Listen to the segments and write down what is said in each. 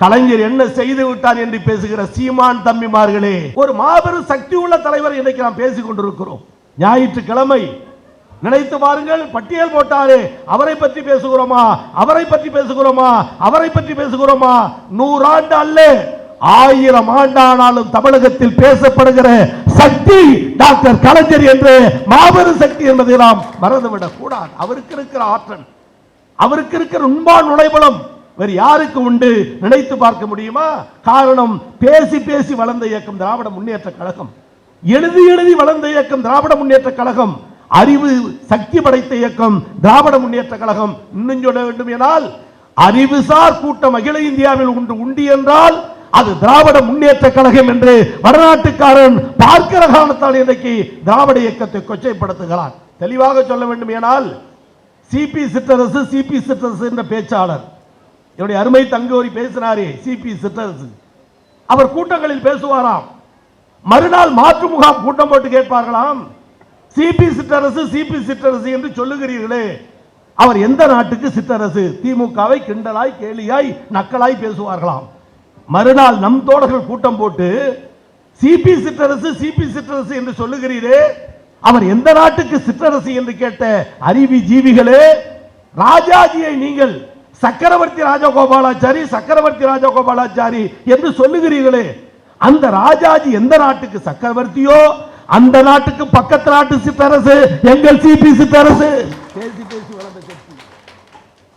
கலைஞர் என்ன செய்து விட்டார் என்று பேசுகிற சீமான் தம்பிமார்களே ஒரு மாபெரும் சக்தி உள்ள தலைவர் இன்றைக்கு நாம் பேசிக் கொண்டிருக்கிறோம். ஞாயிற்றுக்கிழமை நினைத்து பாருங்கள் பட்டியல் போட்டாரே அவரை பற்றி பேசுகிறோமா அவரை பற்றி பேசுகிறோமா அவரை பற்றி பேசுகிறோமா? நூறாண்டு அல்ல ஆயிரம் ஆண்டானாலும் தமிழகத்தில் பேசப்படுகிற சக்தி டாக்டர் கலைஞர் என்று மாபெரும் சக்தி என்பதை நாம் மறந்துவிடக் கூடாது அவருக்கு இருக்கிற ஆற்றல் அவருக்கு இருக்கிற உண்பான் நுழைபலம் வேறு யாருக்கு உண்டு? நினைத்து பார்க்க முடியுமா? காரணம் பேசி பேசி வளர்ந்த இயக்கம் திராவிட முன்னேற்ற கழகம். எழுதி எழுதி வளர்ந்த இயக்கம் திராவிட முன்னேற்ற கழகம். அறிவு சக்தி படைத்த இயக்கம் திராவிட முன்னேற்ற கழகம். இன்னும் சொல்ல வேண்டும் என்றால் அறிவுசார் கூட்டம் அகில இந்தியாவில் உண்டு உண்டு என்றால் அது திராவிட முன்னேற்ற கழகம் என்று வடநாட்டுக்காரன் பார்க்கிற காரணத்தால் இன்றைக்கு திராவிட இயக்கத்தை கொச்சைப்படுத்துகிறான். தெளிவாக சொல்ல வேண்டும் என்றால் சிபி சிற்றரசு சிபி சிற்றரசு என்ற பேச்சாளர் என்னுடைய அருமை தங்கோரி பேசினாரே சிபி சிற்றரசு. அவர் கூட்டங்களில் பேசுவாராம். மறுநாள் மாற்று முகாம் கூட்டம் போட்டு கேட்பார்களாம். சிபி சிற்றரசு சிபி சிற்றரசு என்று சொல்லுகிறீர்களே. அவர் எந்த நாட்டுக்கு சிற்றரசு? திமுகவை கிண்டலாய் கேலியாய் நக்கலாய் பேசுவார்களாம். மறுநாள் நம் தோழர்கள் கூட்டம் போட்டு சிபி சிற்றரசு சிபி சிற்றரசு என்று சொல்லுகிறீரே. அவர் எந்த நாட்டுக்கு சிற்றரசு என்று கேட்ட அறிவி ஜீவிகளே ராஜாஜியை நீங்கள் சக்கரவர்த்தி ராஜகோபாலாச்சாரி சக்கரவர்த்தி ராஜகோபாலாச்சாரி என்று சொல்லுகிறீர்களே. அந்த ராஜாஜி எந்த நாட்டுக்கு சக்கரவர்த்தியோ அந்த நாட்டுக்கு பக்கத்து நாட்டு சிற்றரசு எங்கள் சிபி சிற்றரசு பேசி பேசி வளர்ந்த கட்சி.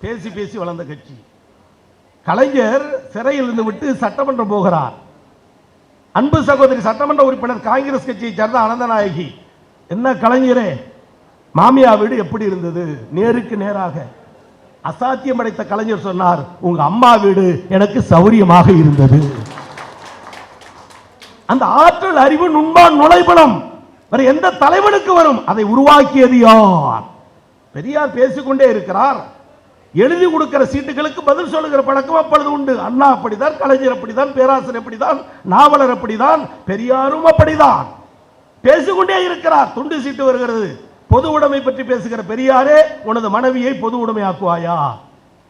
பேசி பேசி வளர்ந்த கட்சி. கலைஞர் சிறையில் இருந்து விட்டு சட்டமன்றம் போகிறார். அன்பு சகோதரி சட்டமன்ற உறுப்பினர் காங்கிரஸ் கட்சியை சேர்ந்த அனந்தநாயகி என்ன கலைஞரே மாமியா வீடு எப்படி இருந்தது? நேருக்கு நேராக. அசாத்தியம் அடைத்த கலைஞர் சொன்னார் உங்க அம்மா வீடு எனக்கு சௌரியமாக இருந்தது. அந்த ஆற்றல் அறிவு நுண்பான் நுழைபலம் வேற எந்த தலைவனுக்கு வரும்? அதை உருவாக்கியது யார்? பெரியார் பேசிக்கொண்டே இருக்கிறார். எழுதி கொடுக்கிற சீட்டுகளுக்கு பதில் சொல்லுகிற பழக்கம் அப்பொழுது உண்டு. அண்ணா அப்படிதான் கலைஞர் அப்படிதான் பேராசிரியர் அப்படிதான் நாவலர் அப்படிதான் பெரியாரும் அப்படிதான். பேசிக்கொண்டே இருக்கிறார். துண்டு சீட்டு வருகிறது. பொது உடைமை பற்றி பேசுகிற பெரியாரே உனது மனைவியை பொது உடைமையாக்குவாயா?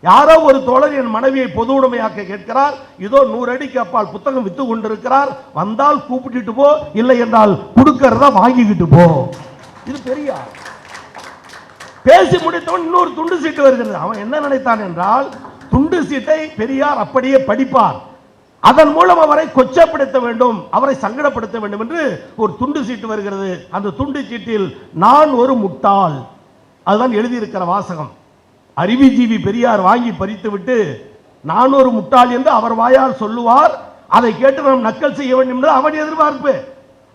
யாரோ ஒரு தோழர் என் மனைவியை பொது உடைமையாக்க கேட்கிறார். இதோ நூறு அடிக்கு அப்பால் புத்தகம் வித்து கொண்டிருக்கிறார். வந்தால் கூப்பிட்டுட்டு போ இல்லை என்றால் கொடுக்கறத வாங்கிக்கிட்டு போ. இது பெரியார். பேசி முடித்தவன் இன்னொரு துண்டு சீட்டு வருகிறது. அவன் என்ன நினைத்தான் என்றால் துண்டு சீட்டை பெரியார் அப்படியே படிப்பார். அதன் மூலம் அவரை கொச்சப்படுத்த வேண்டும் அவரை சங்கடப்படுத்த வேண்டும் என்று ஒரு துண்டு சீட்டு வருகிறது. அந்த துண்டு சீட்டில் நான் ஒரு முட்டாள். அதுதான் எழுதியிருக்கிற வாசகம். அறிவிஜீவி பெரியார் வாங்கி பறித்து விட்டு நான் ஒரு முட்டாள் என்று அவர் வாயால் சொல்லுவார். அதை கேட்டு நாம் நக்கல் செய்ய வேண்டும் என்று அவன் எதிர்பார்ப்பு.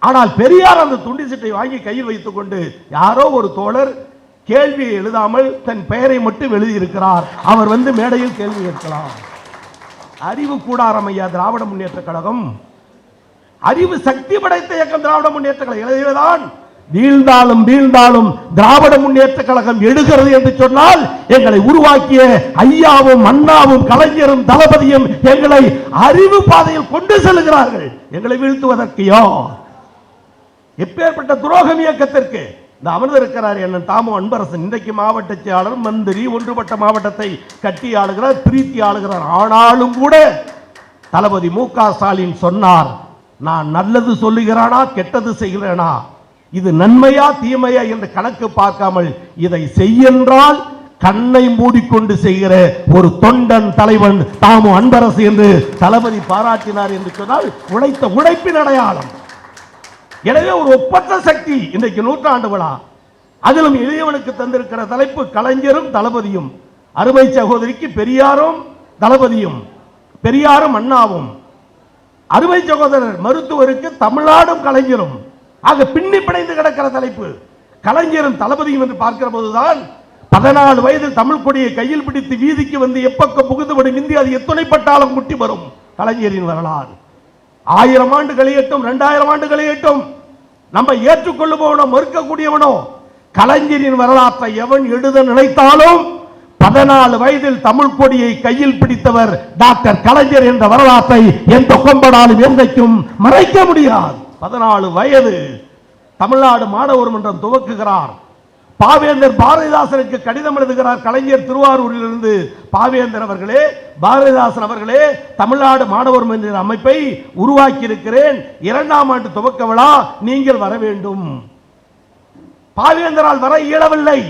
ஆனால் பெரியார் அந்த துண்டு சீட்டை வாங்கி கையில் வைத்துக் கொண்டு யாரோ ஒரு தோழர் கேள்வியை எழுதாமல் தன் பெயரை மட்டும் எழுதியிருக்கிறார். அவர் வந்து மேடையில் கேள்வி கேட்கலாம். அறிவு கூடாரம் ஐயா திராவிட முன்னேற்ற கழகம். அறிவு சக்தி படைத்த இயக்கம் திராவிட முன்னேற்ற கழகம். எனவேதான் வீழ்ந்தாலும் வீழ்ந்தாலும் திராவிட முன்னேற்ற கழகம் எடுகிறது என்று சொன்னால் எங்களை உருவாக்கிய ஐயாவும் அண்ணாவும் கலைஞரும் தளபதியும் எங்களை அறிவு பாதையில் கொண்டு செல்கிறார்கள். எங்களை வீழ்த்துவதற்கு எப்பேற்பட்ட துரோகம் இயக்கத்திற்கு இந்த அமர்ந்திருக்கிறார் என்ன தாமோ அன்பரசன் இன்றைக்கு மாவட்ட செயலாளர் மந்திரி ஒன்றுபட்ட மாவட்டத்தை கட்டி ஆளுகிறார் பிரீத்தி ஆளுகிறார். ஆனாலும் கூட தளபதி மு க ஸ்டாலின் சொன்னார் நான் நல்லது சொல்லுகிறானா கெட்டது செய்கிறேனா? இது நன்மையா தீமையா என்று கணக்கு பார்க்காமல் இதை செய்யென்றால் கண்ணை மூடிக்கொண்டு செய்கிற ஒரு தொண்டன் தலைவன் தாமு அன்பரசு என்று தளபதி பாராட்டினார் என்று சொன்னால் உழைத்த உழைப்பின் அடையாளம். எனவே ஒரு ஒப்பற்ற சக்தி இன்றைக்கு நூற்றாண்டு விழா. அதிலும் இளையவனுக்கு தந்திருக்கிற தலைப்பு கலைஞரும் தளபதியும். அருமை சகோதரிக்கு பெரியாரும் தளபதியும் பெரியாரும் அண்ணாவும். அருமை சகோதரர் மருத்துவருக்கு தமிழ்நாடும் கலைஞரும். ஆக பின்னி பிணைந்து கிடக்கிற தலைப்பு கலைஞரும் தளபதியும் என்று பார்க்கிற போதுதான் பதினாலு வயதில் தமிழ் கொடியை கையில் பிடித்து வீதிக்கு வந்து எப்பக்கம் புகுந்துவிடும் இந்தியா அது எத்துணைப்பட்டாலும் முட்டி வரும் கலைஞரின் வரலாறு. ஆயிரம் ஆண்டு கழியட்டும் இரண்டாயிரம் ஆண்டு கழியட்டும் நம்ம ஏற்றுக்கொள்ளுபவனோ மறுக்கக்கூடியவனோ கலைஞரின் வரலாற்றை எவன் எழுத நினைத்தாலும் பதினாலு வயதில் தமிழ் கொடியை கையில் பிடித்தவர் டாக்டர் கலைஞர் என்ற வரலாற்றை எந்த கொம்பனாலும் என்றைக்கும் மறைக்க முடியாது. பதினாலு வயது தமிழ்நாடு மாணவர் மன்றம் துவக்குகிறார். பாவேந்தர் பாரதிதாசனுக்கு கடிதம் எழுதுகிறார் கலைஞர் திருவாரூரிலிருந்து. பாவேந்தர் அவர்களே பாரதிதாசன் அவர்களே தமிழ்நாடு மாணவர் மன்ற அமைப்பை உருவாக்கி இருக்கிறேன் இரண்டாம் ஆண்டு துவக்க விழா நீங்கள் வர வேண்டும். பாவேந்தரால் வர இயலவில்லை.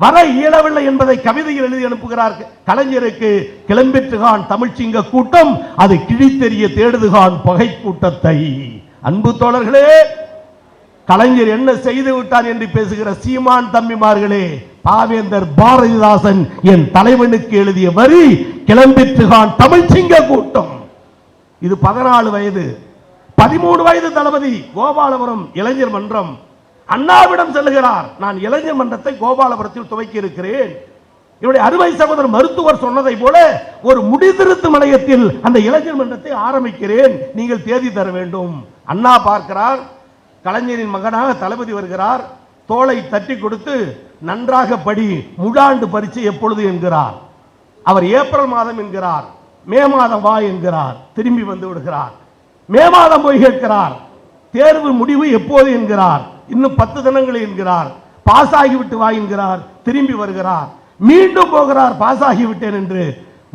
வர இயலவில்லை என்பதை கவிதையில் எழுதி அனுப்புகிறார் கலைஞருக்கு கிளம்பிற்றுகான் தமிழ்ச்சிங்க கூட்டம் அது கிழித்தெறிய தேடுதுகான் பகை கூட்டத்தை அன்பு தோழர்களே கலைஞர் என்ன செய்து விட்டார் என்று பேசுகிற சீமான் தம்பிமார்களே பாவேந்தர் பாரதிதாசன் என் தலைவனுக்கு எழுதிய வரி கிளம்பிற்றுகான் தமிழ்ச்சிங்க கூட்டம். இது பதினாலு வயது. பதிமூணு வயது தளபதி கோபாலபுரம் இளைஞர் மன்றம். அண்ணாவிடம் செல்லுகிறார். நான் இளைஞர் மன்றத்தை கோபாலபுரத்தில் துவக்கி இருக்கிறேன். இவருடைய அறுவை சகோதரர் மருத்துவர் சொன்னதை போல ஒரு முடிதிருத்து நிலையத்தில் அந்த இளைஞர் மன்றத்தை ஆரம்பிக்கிறேன். நீங்கள் தேதி தர வேண்டும். அண்ணா பார்க்கிறார். கலைஞரின் மகனாக தளபதி வருகிறார். தோளை தட்டி கொடுத்து நன்றாக படி முழாண்டு பரீட்சை எப்பொழுது என்கிறார். அவர் ஏப்ரல் மாதம் என்கிறார். மே மாதம் வா என்கிறார். திரும்பி வந்து விடுகிறார். மே மாதம் போய் கேட்கிறார். தேர்வு முடிவு எப்போது என்கிறார். இன்னும் பத்து தினங்கள் என்கிறார். பாஸ் ஆகிவிட்டு வா என்கிறார். திரும்பி வருகிறார். மீண்டும் போகிறார். பாஸ் ஆகிவிட்டேன் என்று.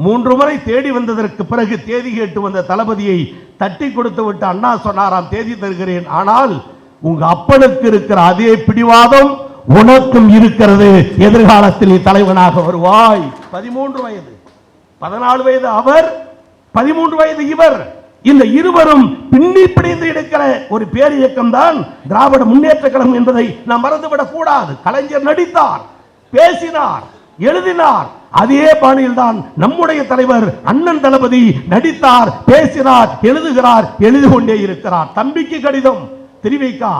மூன்று முறை தேடி வந்ததற்கு பிறகு தேதி கேட்டு வந்த தளபதியை தட்டி கொடுத்து விட்டு அண்ணா சொன்னாராம் தேதி தருகிறேன். ஆனால் உங்க அப்பனுக்கு இருக்கிற அதே பிடிவாதம் உனக்கும் இருக்கிறது. எதிர்காலத்தில் தலைவனாக வருவாய். பதிமூன்று வயது. பதினாலு வயது அவர் பதிமூன்று வயது இவர். இந்த இருவரும் பின்னி பிடிந்து எடுக்கிற ஒரு பேர் இயக்கம் தான் திராவிட முன்னேற்ற கழகம் என்பதை நாம் மறந்துவிடக் கூடாது. கலைஞர் நடித்தார் பேசினார் எழுதினார். அதே பாணியில் தான் நம்முடைய தலைவர் அண்ணன் தளபதி நடித்தார் பேசினார் எழுதுகிறார் எழுதி கொண்டே இருக்கிறார். தம்பிக்கு கடிதம். தெரிவிக்கா.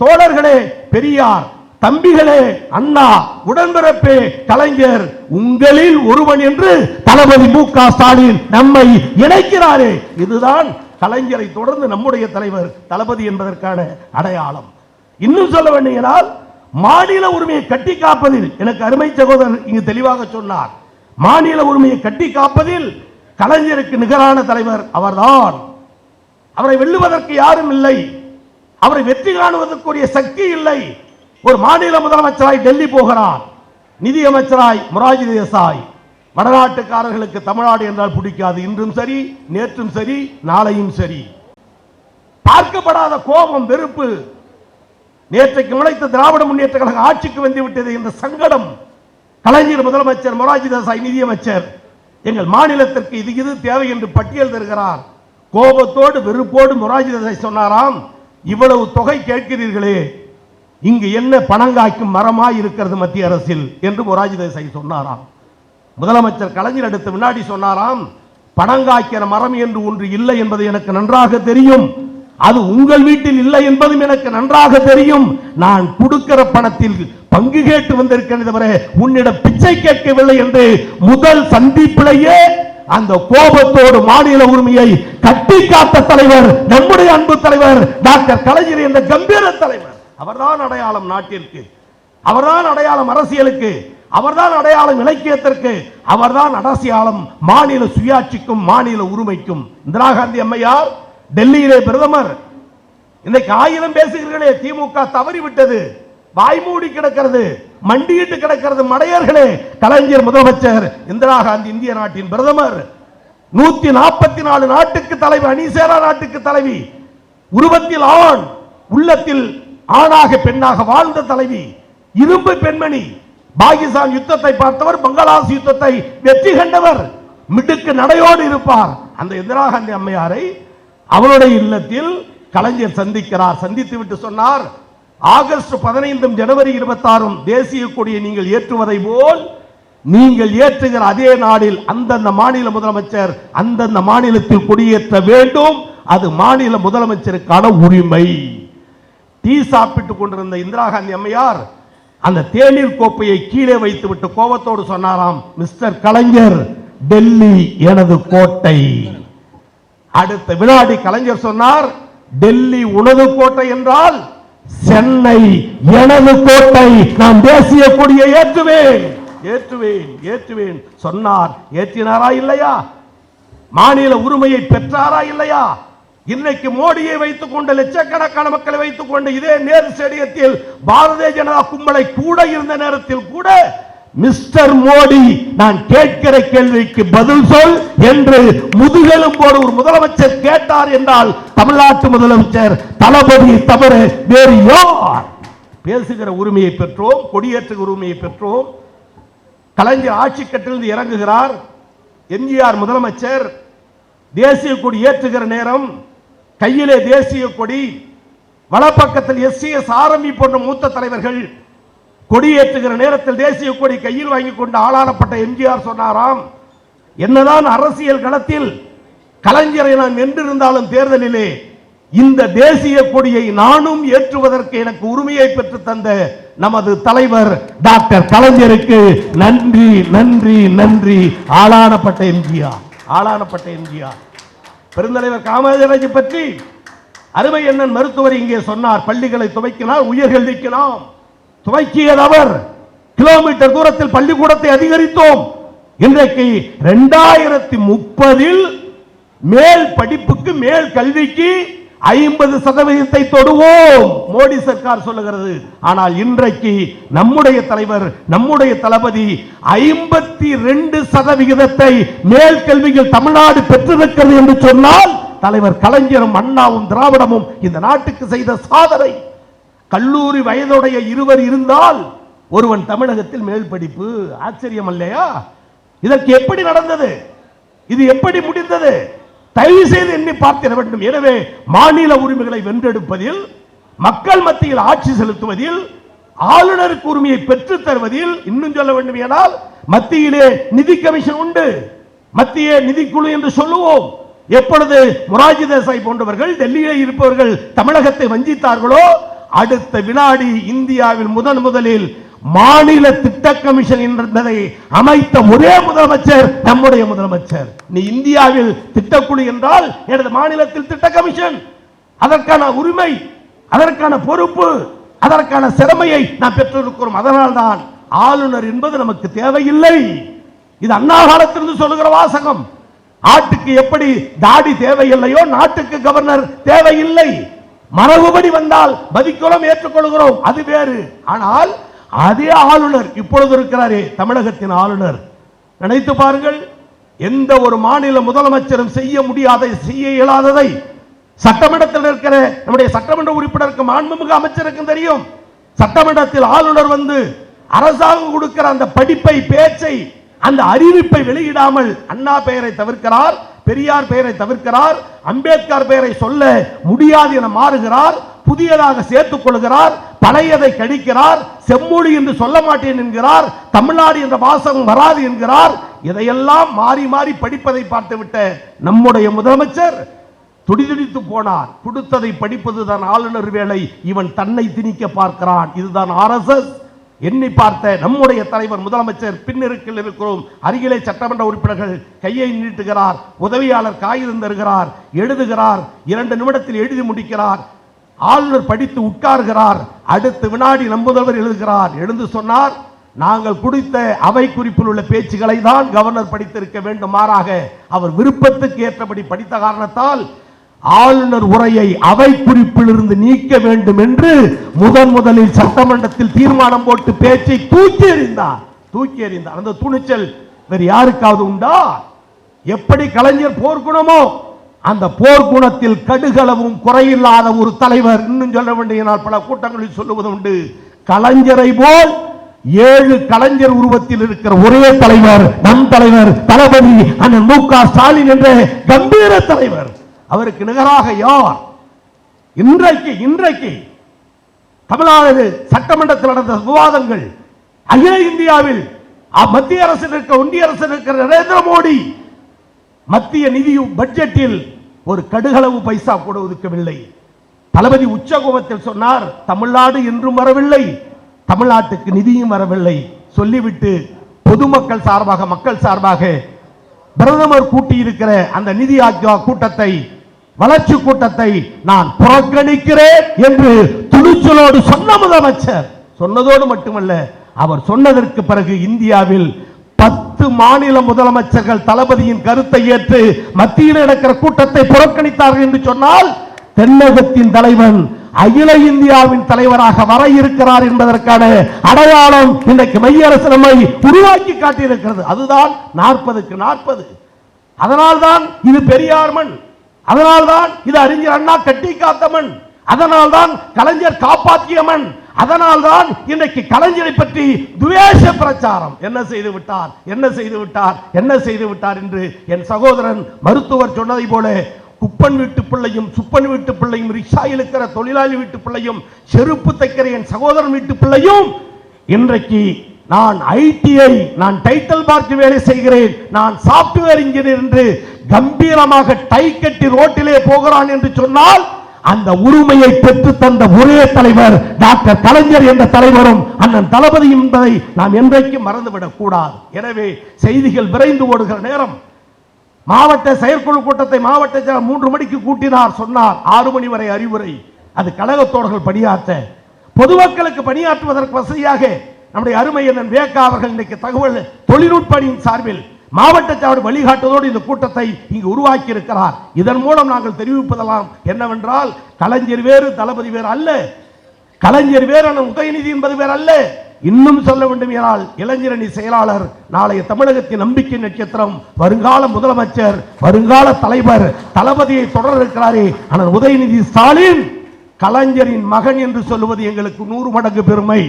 தோழர்களே பெரியார் தம்பிகளே அண்ணா உடன்பிறப்பே கலைஞர் உங்களில் ஒருவன் என்று தளபதி மு க ஸ்டாலின் நம்மை இணைக்கிறாரே. இதுதான் கலைஞரை தொடர்ந்து நம்முடைய தலைவர் தளபதி என்பதற்கான அடையாளம். இன்னும் சொல்ல வேண்டியனால் மாநில உரிமையை கட்டி காப்பதில் எனக்கு அருமை சகோதரர் இங்கு தெளிவாக சொன்னார். மாநில உரிமையை கட்டி காப்பதில் கலைஞருக்கு நிகரான தலைவர் அவர்தான். அவரை வெல்லுவதற்கு யாரும் இல்லை. அவரை வெற்றி காணுவதற்குரிய சக்தி இல்லை. ஒரு மாநில முதலமைச்சராய் டெல்லி போகிறார். நிதியமைச்சராய் மொராஜி தேசாய். வடநாட்டுக்காரர்களுக்கு தமிழ்நாடு என்றால் பிடிக்காது. இன்றும் சரி நேற்றும் சரி நாளையும் சரி. பார்க்கப்படாத கோபம் வெறுப்பு. நேற்றைக்கு முளைத்த திராவிட முன்னேற்ற கழக ஆட்சிக்கு வந்து விட்டது என்ற சங்கடம். கலைஞர் முதலமைச்சர் மொராஜி தேசாய் நிதியமைச்சர். எங்கள் மாநிலத்திற்கு இது இது தேவை என்று பட்டியல் தருகிறார். கோபத்தோடு வெறுப்போடு மொராஜி தேசாய் சொன்னாராம் இவ்வளவு தொகை கேட்கிறீர்களே இங்கு என்ன பணங்காய்க்கும் மரமாய் இருக்கிறது மத்திய அரசில்? என்று மொராஜி தேசாய் சொன்னாராம். முதலமைச்சர் கலைஞர் அடுத்து முன்னாடி சொன்னாராம் பணங்காய்க்கிற மரம் என்று ஒன்று இல்லை என்பது எனக்கு நன்றாக தெரியும். அது உங்கள் வீட்டில் இல்லை என்பதும் எனக்கு நன்றாக தெரியும். நான் கொடுக்கிற பணத்தில் பங்கு கேட்டு வந்திருக்கிறேன் தவிர உன்னிடம் பிச்சை கேட்கவில்லை என்று முதல் சந்திப்பிலேயே அந்த கோபத்தோடு மாநில உரிமையை கட்டி காத்த தலைவர் நம்முடைய அன்பு தலைவர் டாக்டர் கலைஞர் என்ற கம்பீர தலைவர். அவர்தான் அடையாளம் நாட்டிற்கு. அவர்தான் அடையாளம் அரசியலுக்கு. அவர்தான் அடையாளம் இலக்கியத்திற்கு. அவர்தான் அரசியாளம் மாநில சுயாட்சிக்கும் மாநில உரிமைக்கும். இந்திரா காந்தி அம்மையார் டெல்லியிலே பிரதமர். இன்னைக்கு ஆயிரம் பேசுகிறீர்களே திமுக தவறிவிட்டது. வாய்மூடி கிடக்கிறது மண்டியிட்டு கிடக்கிறது மடையர்களே கலைஞர் முதலமைச்சர் இந்திரா காந்தி இந்திய நாட்டின் பிரதமர். நூத்தி நாற்பத்தி நாலு நாட்டுக்கு தலைவி அணிசேரா நாட்டுக்கு தலைவி உருவத்தில் ஆண் உள்ளத்தில் ஆணாக பெண்ணாக வாழ்ந்த தலைவி இரும்பு பெண்மணி பாகிஸ்தான் யுத்தத்தை பார்த்தவர் பங்களாஸ் யுத்தத்தை வெற்றி கண்டவர் மிடுக்கு நடையோடு இருப்பார். அந்த இந்திரா காந்தி அம்மையாரை அவருடைய இல்லத்தில் கலைஞர் சந்திக்கிறார் சந்தித்து விட்டு சொன்னார் ஆகஸ்ட் பதினைந்தும் ஜனவரி இருபத்தாறும் தேசிய கொடியை நீங்கள் ஏற்றுவதை போல் நீங்கள் ஏற்றுகிற அதே நாளில் அந்தந்த மாநில முதலமைச்சர் அந்தந்த மாநிலத்தில் கொடியேற்ற வேண்டும். அது மாநில முதலமைச்சருக்கான உரிமை. டீ சாப்பிட்டுக் கொண்டிருந்த இந்திரா காந்தி அம்மையார் அந்த தேநீர் கோப்பையை கீழே வைத்துவிட்டு கோபத்தோடு சொன்னாராம் மிஸ்டர் கலைஞர் டெல்லி எனது கோட்டை. அடுத்த வினாடி கலைஞர் சொன்னார் டெல்லி உனது கோட்டை என்றால் சென்னை எனது கோட்டை நான் தேசிய கொடியை ஏற்றுவேன். ஏற்றுவேன் ஏற்றுவேன். சொன்னார் ஏற்றினாரா இல்லையா? மாநில உரிமையை பெற்றாரா இல்லையா? இன்னைக்கு மோடியை வைத்துக் கொண்டு லட்சக்கணக்கான மக்களை வைத்துக் கொண்டு இதே நேரு ஸ்டேடியத்தில் பாரதிய ஜனதா கும்பலை கூட இருந்த நேரத்தில் கூட மிஸ்டர் மோடி நான் கேட்கிற கேள்விக்கு பதில் சொல் என்று முதுகெலும்போடு ஒரு முதலமைச்சர் கேட்டார் என்றால் தமிழ்நாட்டு முதலமைச்சர் தளபதி தவிர வேறு யார்? பேசுகிற உரிமையை பெற்றோம் கொடியேற்றுகிற உரிமையை பெற்றோம். கலைஞர் ஆட்சி கட்டிலிருந்து இறங்குகிறார். எம்ஜிஆர் முதலமைச்சர் தேசிய கொடி ஏற்றுகிற நேரம் கையிலே தேசிய கொடி வலப்பக்கத்தில் எஸ் சி எஸ் போன்ற மூத்த தலைவர்கள் கொடியேற்றுகிற நேரத்தில் தேசிய கொடி கையில் வாங்கி கொண்டு ஆளானப்பட்ட எம்ஜிஆர் சொன்னாராம் என்னதான் அரசியல் களத்தில் கலைஞரை நான் நின்றிருந்தாலும் தேர்தலிலே இந்த தேசிய கொடியை நானும் ஏற்றுவதற்கு எனக்கு உரிமையை பெற்று தந்த நமது தலைவர் டாக்டர் கலைஞருக்கு நன்றி நன்றி நன்றி. ஆளானப்பட்ட எம்ஜிஆர் ஆளானப்பட்ட எம்ஜிஆர். பெருந்தலைவர் காமராஜரை பற்றி அருமை அண்ணன் மருத்துவர் இங்கே சொன்னார் பள்ளிகளை துவைக்கினால் உயர்கல்விக்கு நாம் துவக்கியது அவர் கிலோமீட்டர் தூரத்தில் பள்ளிக்கூடத்தை அதிகரித்தோம். இன்றைக்கு இரண்டாயிரத்தி முப்பதில் மேல் படிப்புக்கு மேல் கல்விக்கு ஐம்பது சதவீதத்தை தொடுவோம். மோடி சர்க்கார் சொல்லுகிறது. ஆனால் இன்றைக்கு நம்முடைய தலைவர் நம்முடைய தளபதி ஐம்பத்தி ரெண்டு சதவிகிதத்தை மேல் கல்வியில் தமிழ்நாடு பெற்றிருக்கிறது என்று சொன்னால் தலைவர் கலைஞரும் அண்ணாவும் திராவிடமும் இந்த நாட்டுக்கு செய்த சாதனை. கல்லூரி வயதுடைய இருவர் இருந்தால் ஒருவன் தமிழகத்தில் மேல் படிப்பு. ஆச்சரியம் இல்லையா இதற்கு எப்படி நடந்தது? இது எப்படி முடிந்தது? தயவு செய்து எண்ணி பார்த்திட வேண்டும். எனவே மாநில உரிமைகளை வென்றெடுப்பதில் மக்கள் மத்தியில் ஆட்சி செலுத்துவதில் ஆளுநருக்கு உரிமையை பெற்றுத் தருவதில் இன்னும் சொல்ல வேண்டும் என்றால் மத்தியிலே நிதி கமிஷன் உண்டு. மத்திய நிதிக்குழு என்று சொல்லுவோம். எப்பொழுது முராஜி தேசாய் போன்றவர்கள் டெல்லியிலே இருப்பவர்கள் தமிழகத்தை வஞ்சித்தார்களோ அடுத்த வினாடி இந்தியாவில் முதன் முதலில் மாநில திட்ட கமிஷன் என்பதை அமைத்த ஒரே முதலமைச்சர் நம்முடைய முதலமைச்சர். நீ இந்தியாவில் திட்டக்குழு என்றால் எனது மாநிலத்தில் திட்ட கமிஷன். அதற்கான உரிமை அதற்கான பொறுப்பு அதற்கான சிறமையை நாம் பெற்றிருக்கிறோம். அதனால்தான் ஆளுநர் என்பது நமக்கு தேவையில்லை. இது அண்ணா காலத்திலிருந்து சொல்லுகிற வாசகம். ஆட்டுக்கு எப்படி தாடி தேவையில்லையோ நாட்டுக்கு கவர்னர் தேவையில்லை. மரபுபடி வந்தால் மதிக்கிறோம் ஏற்றுக்கொள்கிறோம். அது வேறு. ஆனால் அதே ஆளுநர் இப்பொழுது இருக்கிறாரே தமிழகத்தின் ஆளுநர். நினைத்து பாருங்கள் எந்த ஒரு மாநில முதலமைச்சரும் செய்ய முடியாத செய்ய இயலாததை சட்டமன்றத்தில் இருக்கிற நம்முடைய சட்டமன்ற உறுப்பினருக்கு மாண்புமிகு அமைச்சருக்கும் தெரியும். சட்டமன்றத்தில் ஆளுநர் வந்து அரசாங்கம் கொடுக்கிற அந்த படிப்பை பேச்சை அந்த அறிவிப்பை வெளியிடாமல் அண்ணா பெயரை தவிர்க்கிறார். பெரியார் பெயரை தவிர்க்கிறார் அம்பேத்கர் பெயரை சொல்ல முடியாது என மாறுகிறார் புதியதாக சேர்த்துக் கொள்கிறார் பழையதை கடிக்கிறார் செம்மொழி என்று சொல்ல மாட்டேன் என்கிறார் தமிழ்நாடு என்ற வாசகம் வராது என்கிறார் இதையெல்லாம் மாறி மாறி படிப்பதை பார்த்துவிட்ட நம்முடைய முதலமைச்சர் துடிதுடித்து போனார். கொடுத்ததை படிப்பதுதான் ஆளுநர் வேலை இவன் தன்னை திணிக்க பார்க்கிறான். இதுதான் ஆர்எஸ்எஸ் எண்ணி பார்த்த நம்முடைய தலைவர் முதலமைச்சர் பின்னிருக்கில் இருக்கிறோம். அருகிலே சட்டமன்ற உறுப்பினர்கள் கையை நீட்டுகிறார் உதவியாளர் காகிதம் தருகிறார் எழுதுகிறார் இரண்டு நிமிடத்தில் எழுதி முடிக்கிறார் ஆளுநர் படித்து உட்கார்கிறார் அடுத்த வினாடி நம் முதல்வர் எழுதுகிறார். எழுந்து சொன்னார் நாங்கள் குடித்த அவை குறிப்பில் உள்ள பேச்சுகளை தான் கவர்னர் படித்திருக்க வேண்டும் மாறாக அவர் விருப்பத்துக்கு ஏற்றபடி படித்த காரணத்தால் ஆளுநர் உரையை அவை குறிப்பிலிருந்து நீக்க வேண்டும் என்று முதன் முதலில் சட்டமன்றத்தில் தீர்மானம் போட்டு பேச்சை தூக்கி எறிந்தார் தூக்கி எறிந்தார் அந்த துணிச்சல் வேறு யாருக்காவது உண்டா? எப்படி கலைஞர் போர்க்குணமோ அந்த போர்க்குணத்தில் கடுகளவும் குறையில்லாத ஒரு தலைவர் இன்னும் சொல்ல வேண்டிய நான் பல கூட்டங்களில் சொல்லுவது உண்டு. கலைஞரை போல் ஏழு கலைஞர் உருவத்தில் இருக்கிற ஒரே தலைவர் நம் தலைவர் தளபதி அண்ணன் மு க ஸ்டாலின் என்ற கம்பீர தலைவர். அவருக்கு நிகராக யார் இன்றைக்கு இன்றைக்கு தமிழ்நாடு சட்டமன்றத்தில் நடந்த விவாதங்கள் அகில இந்தியாவில் அ- மத்திய அரசில் இருக்க ஒன்றிய அரசில் இருக்கிற நரேந்திர மோடி மத்திய நிதி பட்ஜெட்டில் ஒரு கடுகளவு பைசா கூட ஒதுக்கவில்லை. தளபதி உச்சகோபத்தில் சொன்னார் தமிழ்நாடு என்றும் வரவில்லை தமிழ்நாட்டுக்கு நிதியும் வரவில்லை. சொல்லிவிட்டு பொதுமக்கள் சார்பாக மக்கள் சார்பாக பிரதமர் கூட்டியிருக்கிற அந்த நிதி ஆயோக் கூட்டத்தை வளர்ச்சி கூட்டத்தை நான் புறக்கணிக்கிறேன் என்று துணிச்சலோடு சொன்ன முதலமைச்சர். சொன்னதோடு மட்டுமல்ல அவர் சொன்னதற்கு பிறகு இந்தியாவில் பத்து மாநில முதலமைச்சர்கள் தளபதியின் கருத்தை ஏற்று மத்தியில் நடக்கிற கூட்டத்தை புறக்கணித்தார்கள் என்று சொன்னால் தென்னகத்தின் தலைவன் அகில இந்தியாவின் தலைவராக வர இருக்கிறார் என்பதற்கான அடையாளம் இன்றைக்கு மைய அரசு நம்மை உருவாக்கி காட்டியிருக்கிறது. அதுதான் நாற்பதுக்கு நாற்பது. அதனால்தான் இது பெரியார் மண் அதனால்தான் இது அறிஞர் அண்ணா கட்டி காத்தமன் அதனால்தான் கலைஞர் காப்பாற்றியமன் அதனால்தான் இன்றைக்கு கலைஞரை பற்றி துவேஷ பிரச்சாரம். என்ன செய்து விட்டார்? என்ன செய்து விட்டார்? என்ன செய்து விட்டார் என்று என் சகோதரன் மருத்துவர் சொன்னதை போல குப்பன் வீட்டு பிள்ளையும் சுப்பன் வீட்டு பிள்ளையும் ரிக்ஷா இழுக்கிற தொழிலாளி வீட்டு பிள்ளையும் செருப்பு தைக்கிற என் சகோதரன் வீட்டு பிள்ளையும் இன்றைக்கு நான் ஐடிஐ நான் டைட்டில் பார்க்க வேலை செய்கிறேன். நான் சாப்ட்வேர் இன்ஜினியர் என்று கம்பீரமாக டை கட்டி ரோட்டிலே போகிறான் என்று சொன்னால் அந்த உரிமையை பெற்று தந்த ஒரே தலைவர் டாக்டர் கலைஞர் என்ற தலைவரும் அண்ணன் தளபதி என்பதை நாம் என்றைக்கும் மறந்துவிடக் கூடாது. எனவே செய்திகள் விரைந்து ஓடுகிற நேரம். மாவட்ட செயற்குழு கூட்டத்தை மாவட்ட மூன்று மணிக்கு கூட்டினார் சொன்னார். ஆறு மணி வரை அறிவுரை. அது கழகத்தோடர்கள் பணியாற்ற. பொதுமக்களுக்கு பணியாற்றுவதற்கு வசதியாக நம்முடைய அருமையன் வேக்கா அவர்கள் இன்றைக்கு தகவல் தொழில்நுட்ப அணியின் சார்பில் மாவட்ட சாவடி வழிகாட்டுவதோடு இந்த கூட்டத்தை இங்கு உருவாக்கி இருக்கிறார் இதன் மூலம் நாங்கள் தெரிவிப்பதெல்லாம் என்னவென்றால் கலைஞர் வேறு தளபதி வேறு அல்ல. கலைஞர் வேறு உதயநிதி என்பது வேறு அல்ல. இன்னும் சொல்ல வேண்டும் என்றால் இளைஞரணி செயலாளர் நாளைய தமிழகத்தின் நம்பிக்கை நட்சத்திரம் வருங்கால முதலமைச்சர் வருங்கால தலைவர் தளபதியை தொடர இருக்கிறாரே ஆனால் உதயநிதி ஸ்டாலின் கலைஞரின் மகன் என்று சொல்லுவது எங்களுக்கு நூறு மடங்கு பெருமை.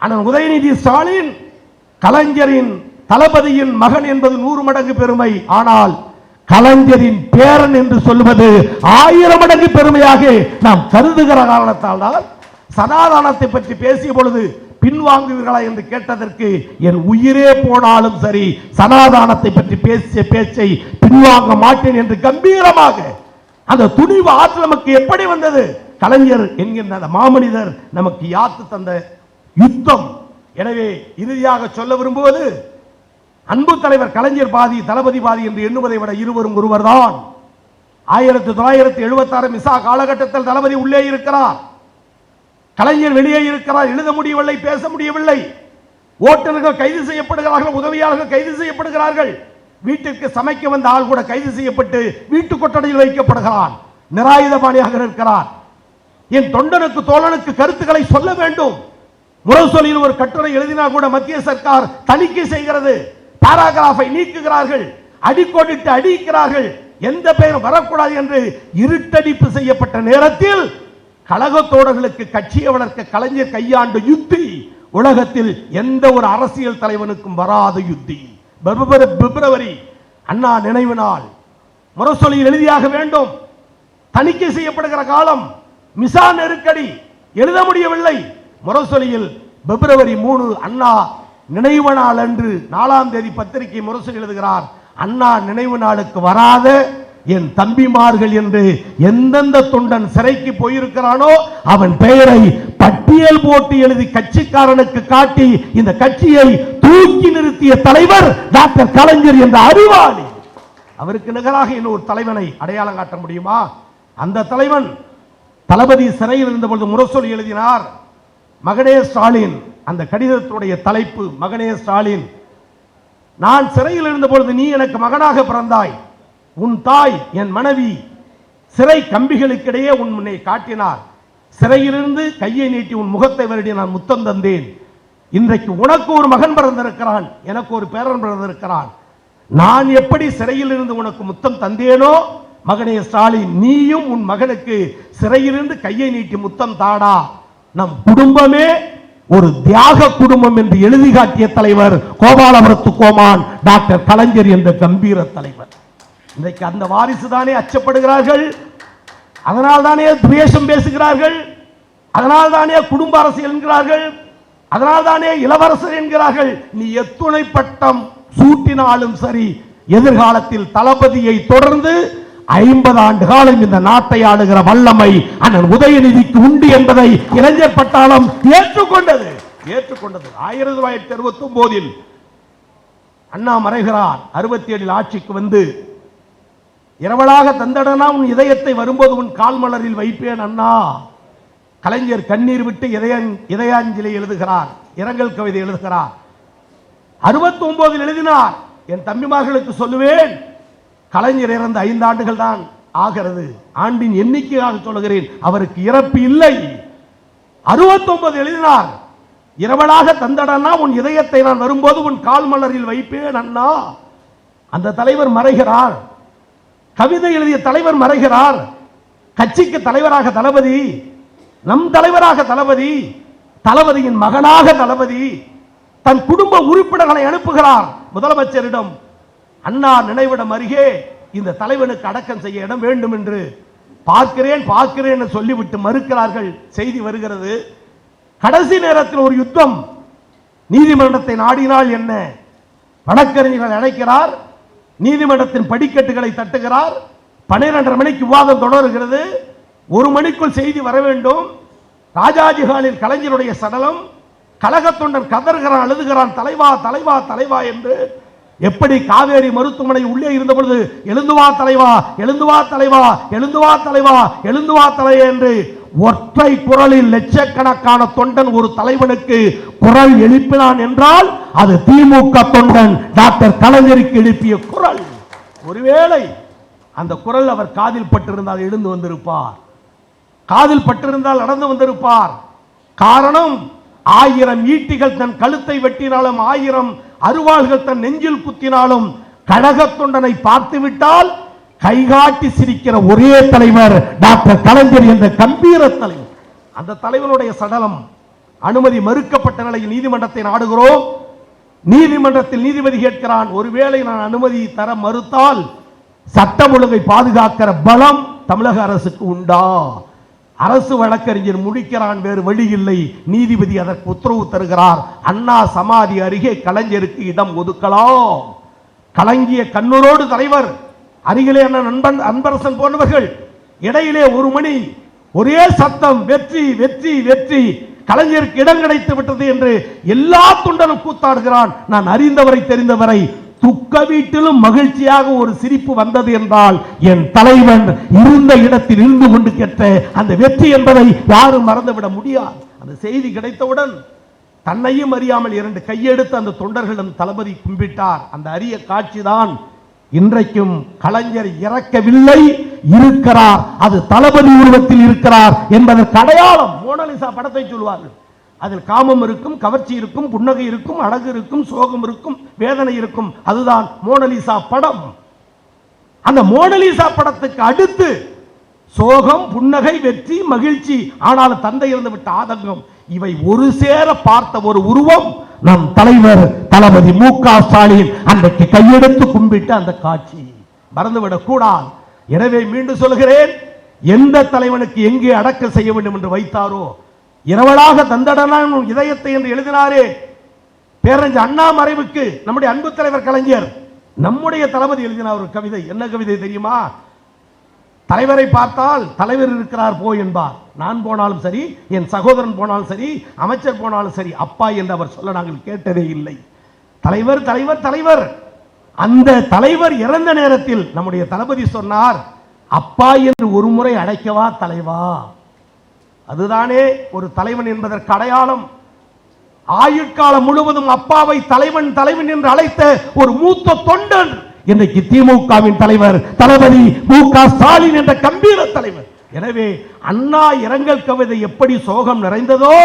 ஆனால் உதயநிதி ஸ்டாலின் கலைஞரின் தளபதியின் மகன் என்பது நூறு மடங்கு பெருமை. ஆனால் கலைஞரின் பேரன் என்று சொல்லுவது ஆயிரம் மடங்கு பெருமையாக நாம் கருதுகிற காரணத்தால் தான் சனாதானத்தை பற்றி பேசிய பொழுது பின்வாங்குவீர்களா என்று கேட்டதற்கு என் உயிரே போனாலும் சரி சனாதானத்தை பற்றி பேசிய பேச்சை பின்வாங்க மாட்டேன் என்று கம்பீரமாக அந்த துணிவு ஆற்றல் நமக்கு எப்படி வந்தது? கலைஞர் என்கின்ற அந்த மாமனிதர் நமக்கு யாத்து தந்த யுத்தம். எனவே இறுதியாக சொல்ல விரும்புவது அன்பு தலைவர் கலைஞர் பாதி தளபதி பாதி என்று எண்ணுவதை விட இருவரும் ஒருவர்தான். ஆயிரத்தி தொள்ளாயிரத்தி எழுபத்தி ஆறு மிசா காலகட்டத்தில் தளபதி உள்ளே இருக்கிறார். கலைஞர் வெளியே இருக்கிறார். எழுத முடியவில்லை பேச முடியவில்லை. ஓட்டுநர்கள் கைது செய்யப்படுகிறார்கள் உதவியாளர்கள் கைது செய்யப்படுகிறார்கள். வீட்டிற்கு சமைக்க வந்த ஆள் கூட கைது செய்யப்பட்டு வீட்டு கொட்டடையில் வைக்கப்படுகிறான். நிராயுதபாணியாக இருக்கிறார் என் தொண்டனுக்கு தோழனுக்கு கருத்துக்களை சொல்ல வேண்டும். முரசொலியில் ஒரு கட்டுரை எழுதினா கூட மத்திய சர்க்கார் தணிக்கை செய்கிறது. பாராகிராஃபை நீக்குகிறார்கள். அடிக்கோடிட்டு அடிக்கிறார்கள். எந்த பெயரும் வரக்கூடாது என்று இருட்டடிப்பு செய்யப்பட்ட நேரத்தில் கழகத்தோடர்களுக்கு கட்சியை வளர்க்க கலைஞர் கையாண்ட யுத்தி உலகத்தில் எந்த ஒரு அரசியல் தலைவனுக்கும் வராத யுத்தி. பிப்ரவரி பிப்ரவரி அண்ணா நினைவு நாள். முரசொலியில் எழுதியாக வேண்டும். தணிக்கை செய்யப்படுகிற காலம் மிசா நெருக்கடி. எழுத முடியவில்லை. முரசொலியில் பிப்ரவரி மூணு அண்ணா நினைவு நாள் அன்று நாலாம் தேதி பத்திரிகை முரசொலி எழுதுகிறார். அண்ணா நினைவு நாளுக்கு வராத என் தம்பிமார்கள் என்று எந்தெந்த தொண்டன் சிறைக்கு போயிருக்கிறானோ அவன் பெயரை பட்டியல் போட்டு எழுதி கட்சிக்காரனுக்கு காட்டி இந்த கட்சியை தூக்கி நிறுத்திய தலைவர் டாக்டர் கலைஞர் என்ற அறிவாளி. அவருக்கு நிகராக இன்னொரு தலைவனை அடையாளம் காட்ட முடியுமா? அந்த தலைவன் தளபதி சிறையில் இருந்தபொழுது முரசொலி எழுதினார். மகனே ஸ்டாலின் அந்த கடிதத்துடைய தலைப்பு மகனே ஸ்டாலின் நான் சிறையில் இருந்தபொழுது நீ எனக்கு மகனாக பிறந்தாய். உன் தாய் என் மனைவி சிறை கம்பிகளுக்கிடையே உன் முன்னை காட்டினார். சிறையிலிருந்து கையை நீட்டி உன் முகத்தை வருடி நான் முத்தம் தந்தேன். இன்றைக்கு உனக்கு ஒரு மகன் பிறந்திருக்கிறான் எனக்கு ஒரு பேரன் பிறந்திருக்கிறான். நான் எப்படி சிறையில் இருந்து உனக்கு முத்தம் தந்தேனோ மகனே ஸ்டாலின் நீயும் உன் மகனுக்கு சிறையிலிருந்து கையை நீட்டி முத்தம் தாடா. நம் குடும்பமே ஒரு தியாக குடும்பம் என்று எழுதி காட்டிய தலைவர் கோபாலபுரத்து கோமான் டாக்டர் கலைஞர் என்ற கம்பீர தலைவர். இன்றைக்கு அந்த வாரிசு தானே அச்சப்படுகிறார்கள். அதனால் தானே துவேஷம் பேசுகிறார்கள். அதனால் தானே குடும்ப அரசியல் என்கிறார்கள். அதனால் தானே இளவரசர் என்கிறார்கள். நீ எத்துணை பட்டம் சூட்டினாலும் சரி எதிர்காலத்தில் தளபதியை தொடர்ந்து ஐம்பது ஆண்டு காலம் இந்த நாட்டை ஆளுகிற வல்லமை அண்ணன் உதயநிதிக்கு உண்டு என்பதை இளைஞர் பட்டாளம் ஏற்றுக்கொண்டது. ஏற்றுக்கொண்டது. ஆயிரத்தி தொள்ளாயிரத்தி அறுபத்தி ஒன்பதில் அண்ணா மறைகிறார். அறுபத்தி ஏழில் ஆட்சிக்கு வந்து இரவலாக தந்தடனா உன் இதயத்தை வரும்போது உன் கால் மலரில் வைப்பேன் அண்ணா. கலைஞர் கண்ணீர் விட்டு இதய இதயாஞ்சலி எழுதுகிறார். இரங்கல் கவிதை எழுதுகிறார். அறுபத்தி ஒன்பதில் எழுதினார். என் தம்பிமார்களுக்கு சொல்லுவேன் கலைஞர் இறந்த ஐந்து ஆண்டுகள் தான் ஆகிறது. ஆண்டின் எண்ணிக்கையாக சொல்லுகிறேன் அவருக்கு இறப்பு இல்லை. அறுபத்தொன்பது எழுதினார். இரவலாக தந்தடனா உன் இதயத்தை நான் வரும்போது உன் கால் மலரில் வைப்பேன் அண்ணா. அந்த தலைவர் மறைகிறார். கவிதை எழுதிய தலைவர் மறைகிறார். கட்சிக்கு தலைவராக தளபதி நம் தலைவராக தளபதி தளபதியின் மகனாக தளபதி தன் குடும்ப உறுப்பினர்களை அனுப்புகிறார் முதலமைச்சரிடம். அண்ணா நினைவிடம் அருகே இந்த தலைவனுக்கு அடக்கம் செய்ய இடம் வேண்டும் என்று பார்க்கிறேன் பார்க்கிறேன் என்று சொல்லிவிட்டு மறுக்கிறார்கள். செய்தி வருகிறது. கடைசி நேரத்தில் ஒரு யுத்தம். நீதிமன்றத்தை நாடினால் என்ன? வழக்கறிஞர்கள் அழைக்கிறார். நீதிமன்றத்தின் படிக்கட்டுகளை தட்டுகிறார். பன்னிரண்டரை மணிக்கு விவாதம் தொடர்கிறது. ஒரு மணிக்குள் செய்தி வர வேண்டும். ராஜாஜி ஹாலில் கலைஞருடைய சடலம். கழகத்தொண்டன் கதறுகிறான் அழுதுகிறான் தலைவா தலைவா தலைவா என்று எப்படி காவேரி மருத்துவமனை உள்ளே இருந்த பொழுது எழுந்துவா தலைவா எழுந்துவா தலைவா எழுந்துவா தலைவா எழுந்துவா தலைவா என்று ஒற்றை குரலில் லட்சக்கணக்கான தொண்டன் ஒரு தலைவனுக்கு குரல் எழுப்பினான் என்றால் அது திமுக தொண்டன் டாக்டர் கலைஞருக்கு எழுப்பிய குரல். ஒருவேளை அந்த குரல் அவர் காதில் பட்டிருந்தால் எழுந்து வந்திருப்பார். காதில் பட்டிருந்தால் நடந்து வந்திருப்பார். காரணம் ஆயிரம் ஈட்டிகள் தன் கழுத்தை வெட்டினாலும் ஆயிரம் அருவாள்கள் தன் நெஞ்சில் குத்தினாலும் கழகத் தொண்டனை பார்த்து விட்டால் கைகாட்டி சிரிக்கிற ஒரே தலைவர் டாக்டர் கலைஞர் என்ற கம்பீர தலைவர். அந்த தலைவனுடைய சடலம் அனுமதி மறுக்கப்பட்ட நிலையில் நீதிமன்றத்தை நாடுகிறோம். நீதிமன்றத்தில் நீதிபதி கேட்கிறான் ஒருவேளை நான் அனுமதி தர மறுத்தால் சட்டம் ஒழுங்கை பாதுகாக்கிற பலம் தமிழக அரசுக்கு உண்டா? அரசு வழக்கறிஞர் முடிக்கிறான் வேறு வழி இல்லை. நீதிபதி அதற்கு உத்தரவு தருகிறார். அண்ணா சமாதி அருகே கலைஞருக்கு இடம் ஒதுக்கலாம். கலங்கிய கண்ணூரோடு தலைவர் அருகிலே நண்பன் அன்பரசன் போன்றவர்கள் இடையிலே ஒரு மணி ஒரே சத்தம் வெற்றி வெற்றி வெற்றி. கலைஞருக்கு இடம் கிடைத்து விட்டது என்று எல்லா துண்டனும் கூத்தாடுகிறான். நான் அறிந்தவரை தெரிந்தவரை துக்க வீட்டிலும் மகிழ்ச்சியாக ஒரு சிரிப்பு வந்தது என்றால் என் தலைவன் இருந்த இடத்தில் இருந்து கொண்டு கேட்ட அந்த வெற்றி என்பதை யாரும் மறந்துவிட முடியாது. அந்த செய்தி கிடைத்தவுடன் தன்னையும் அறியாமல் இரண்டு கையெடுத்து அந்த தொண்டர்களிடம் தளபதி கும்பிட்டார். அந்த அரிய காட்சிதான் இன்றைக்கும் கலைஞர் இறக்கவில்லை இருக்கிறார். அது தளபதி உருவத்தில் இருக்கிறார் என்பதற்கு அடையாளம் மோனலிசா படத்தை சொல்வார்கள். அதில் காமம் இருக்கும் கவர்ச்சி இருக்கும் புன்னகை இருக்கும் அழகு இருக்கும் சோகம் இருக்கும் வேதனை இருக்கும். அதுதான் மோனலிசா படம். அந்த மோனலிசா படத்துக்கு அடுத்து சோகம் புன்னகை வெற்றி மகிழ்ச்சி ஆனால் தந்தை இருந்து விட்ட ஆதங்கம். இவை ஒரு சேர பார்த்த ஒரு உருவம். நம் தலைவர் தளபதி மு க ஸ்டாலின் அன்றைக்கு கையெடுத்து கும்பிட்டு அந்த காட்சி. மறந்துவிடக் கூடாது. எனவே மீண்டும் சொல்கிறேன் எந்த தலைவனுக்கு எங்கே அடக்கம் செய்ய வேண்டும் என்று வைத்தாரோ இரவலாக தந்தடனான் உன் இதயத்தை என்று எழுதினாரே. பேரஞ்சு அண்ணா மறைவுக்கு நம்முடைய அன்பு தலைவர் கலைஞர் நம்முடைய தளபதி எழுதினார் ஒரு கவிதை. என்ன கவிதை தெரியுமா? தலைவரை பார்த்தால் தலைவர் இருக்கிறார் போ என்பார். நான் போனாலும் சரி என் சகோதரன் போனாலும் சரி அமைச்சர் போனாலும் சரி அப்பா என்று அவர் சொல்ல நாங்கள் கேட்டதே இல்லை. தலைவர் தலைவர் தலைவர். அந்த தலைவர் இறந்த நேரத்தில் நம்முடைய தளபதி சொன்னார் அப்பா என்று ஒரு முறை அழைக்கவா தலைவா? அதுதானே ஒரு தலைவன் என்பதற்கு அடையாளம். ஆயுட்காலம் முழுவதும் அப்பாவை தலைவன் தலைவன் என்று அழைத்த ஒரு மூத்த தொண்டன். இன்றைக்கு திமுகவின் தலைவர் தளபதி மு க ஸ்டாலின் என்ற கம்பீர தலைவர். எனவே அண்ணா இரங்கல் கவிதை எப்படி சோகம் நிறைந்ததோ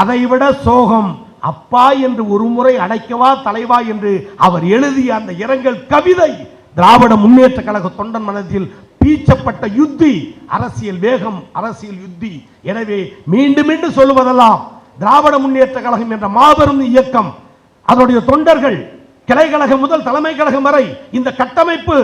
அதைவிட சோகம் அப்பா என்று ஒரு முறை அழைக்கவா தலைவா என்று அவர் எழுதிய அந்த இரங்கல் கவிதை. திராவிட முன்னேற்ற கழக தொண்டன் மனதில் பீச்சப்பட்ட யுத்தி அரசியல் வேகம் அரசியல் யுத்தி. எனவே மீண்டும் மீண்டும் சொல்லுவதெல்லாம் திராவிட முன்னேற்ற கழகம் என்ற மாபெரும் இயக்கம். அதனுடைய தொண்டர்கள் கிளை கழகம் முதல் தலைமை கழகம் வரை இந்த கட்டமைப்பு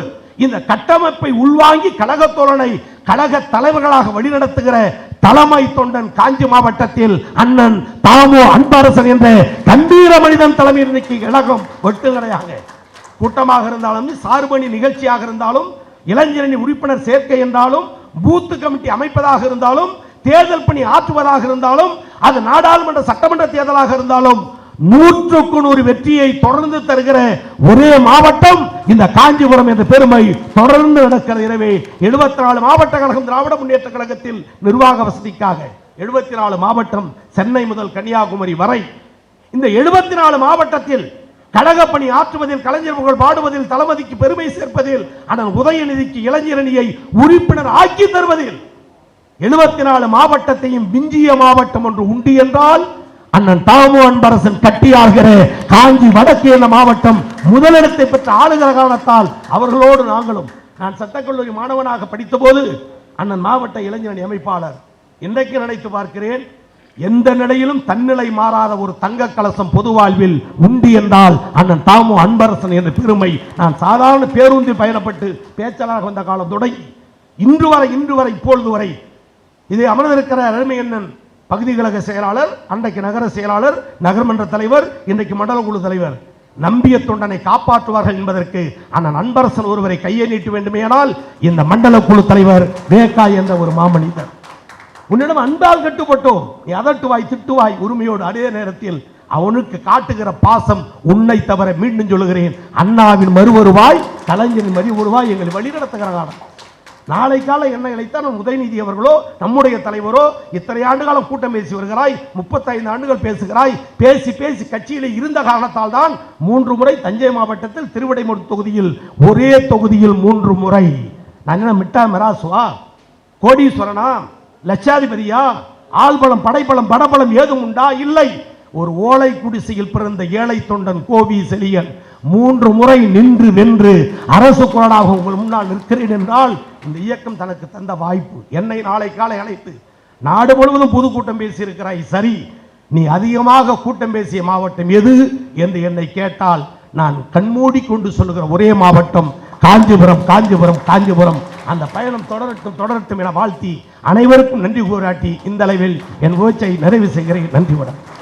இந்த கட்டமைப்பை உள்வாங்கி கழக தோழனை கழக தலைவர்களாக வழிநடத்துகிற தலைமை தொண்டன் காஞ்சி மாவட்டத்தில் அண்ணன் தாமோ அன்பரசன் என்ற கம்பீர மனிதன் தலைமையில் இன்னைக்கு கழகம் வெட்டுகடையாக கூட்டமாக இருந்தாலும் சார்பணி நிகழ்ச்சியாக இருந்தாலும் இளைஞரணி உறுப்பினர் சேர்க்கை என்றாலும் பூத்து கமிட்டி அமைப்பதாக இருந்தாலும் தேர்தல் பணி ஆற்றுவதாக இருந்தாலும் அது நாடாளுமன்ற சட்டமன்ற தேர்தலாக இருந்தாலும் நூற்றுக்கு நூறு வெற்றியை தொடர்ந்து தருகிற ஒரே மாவட்டம் இந்த காஞ்சிபுரம் என்ற பெருமை தொடர்ந்து நடக்கிறது எனவே எழுபத்தி நாலு மாவட்ட கழகம் திராவிட முன்னேற்ற கழகத்தில் நிர்வாக வசதிக்காக எழுபத்தி நாலு மாவட்டம் சென்னை முதல் கன்னியாகுமரி வரை. இந்த எழுபத்தி நாலு மாவட்டத்தில் கழகப்பணி ஆற்றுவதில் கலைஞர் புகழ் பாடுவதில் தளபதிக்கு பெருமை சேர்ப்பதில் அண்ணன் உதயநிதிக்கு இளைஞரணியை உறுப்பினர் ஆக்கி தருவதில் எழுபத்தி நாலு மாவட்டத்தையும் விஞ்சிய மாவட்டம் ஒன்று உண்டு என்றால் அண்ணன் தாமு அன்பரசன் கட்டியாகிற காஞ்சி வடக்கு என்ற மாவட்டம் முதலிடத்தை பெற்ற ஆளுகிற காரணத்தால் அவர்களோடு நாங்களும் நான் சட்டக்கல்லூரி மாணவனாக படித்தபோது அண்ணன் மாவட்ட இளைஞரணி அமைப்பாளர். இன்றைக்கு நினைத்து பார்க்கிறேன் எந்த நிலையிலும் தன்னிலை மாறாத ஒரு தங்க கலசம் பொது வாழ்வில் உண்டு என்றால் அண்ணன் தாமு அன்பரசன் என்ற பெருமை நான் சாதாரண பேருந்தில் பயணப்பட்டு பேச்சாளராக வந்த காலம் தொடங்கி இன்று வரை இன்று வரை இப்பொழுது வரை இதை அமர்ந்திருக்கிற அருமை அண்ணன் பகுதி கழக செயலாளர் அன்றைக்கு நகர செயலாளர் நகர்மன்ற தலைவர் இன்றைக்கு மண்டல குழு தலைவர் நம்பிய தொண்டனை காப்பாற்றுவார்கள் என்பதற்கு அண்ணன் அன்பரசன் ஒருவரை கையை நீட்ட வேண்டுமேனால் இந்த மண்டல குழு தலைவர் வேக்கா என்ற ஒரு மாமனிதர். உன்னிடம் அன்பால் கட்டுப்பட்டோம். நீ அதட்டுவாய் திட்டுவாய் உரிமையோடு அதே நேரத்தில் அவனுக்கு காட்டுகிற பாசம் உன்னை தவிர மீண்டும் சொல்லுகிறேன். அண்ணாவின் மறுவருவாய் கலைஞரின் மறுவருவாய் எங்களை வழிநடத்துகிற நாளை கால என்ன நம் உதயநிதி அவர்களோ நம்முடைய தலைவரோ இத்தனை ஆண்டு காலம் கூட்டம் பேசி வருகிறாய் முப்பத்தைந்து ஆண்டுகள் பேசுகிறாய் பேசி பேசி கட்சியில் இருந்த காரணத்தால் தான் மூன்று முறை தஞ்சை மாவட்டத்தில் திருவிடைமூர் தொகுதியில் ஒரே தொகுதியில் மூன்று முறை. நான் என்ன மிட்டா மெராசுவா? கோடீஸ்வரனா? லட்சாதிபதியா? ஆள்பலம் படைப்பலம் படபலம் ஏதும் உண்டா? இல்லை. ஒரு ஓலை குடிசையில் பிறந்த ஏழை தொண்டன் கோவி செலியன் மூன்று முறை நின்று வென்று அரசு குரலாக உங்கள் முன்னால் நிற்கிறேன் என்றால் இந்த இயக்கம் தனக்கு தந்த வாய்ப்பு. என்னை நாளை காலை அழைத்து நாடு முழுவதும் பொதுக்கூட்டம் பேசியிருக்கிறாய் சரி. நீ அதிகமாக கூட்டம் பேசிய மாவட்டம் எது? என்று என்னை கேட்டால் நான் கண்மூடி கொண்டு சொல்லுகிற ஒரே மாவட்டம் காஞ்சிபுரம் காஞ்சிபுரம் காஞ்சிபுரம். அந்த பயணம் தொடரட்டும் தொடரட்டும் என வாழ்த்தி அனைவருக்கும் நன்றி கூறாட்டி இந்த அளவில் என் ஓச்சை நிறைவு செய்கிறேன். நன்றி வணக்கம்.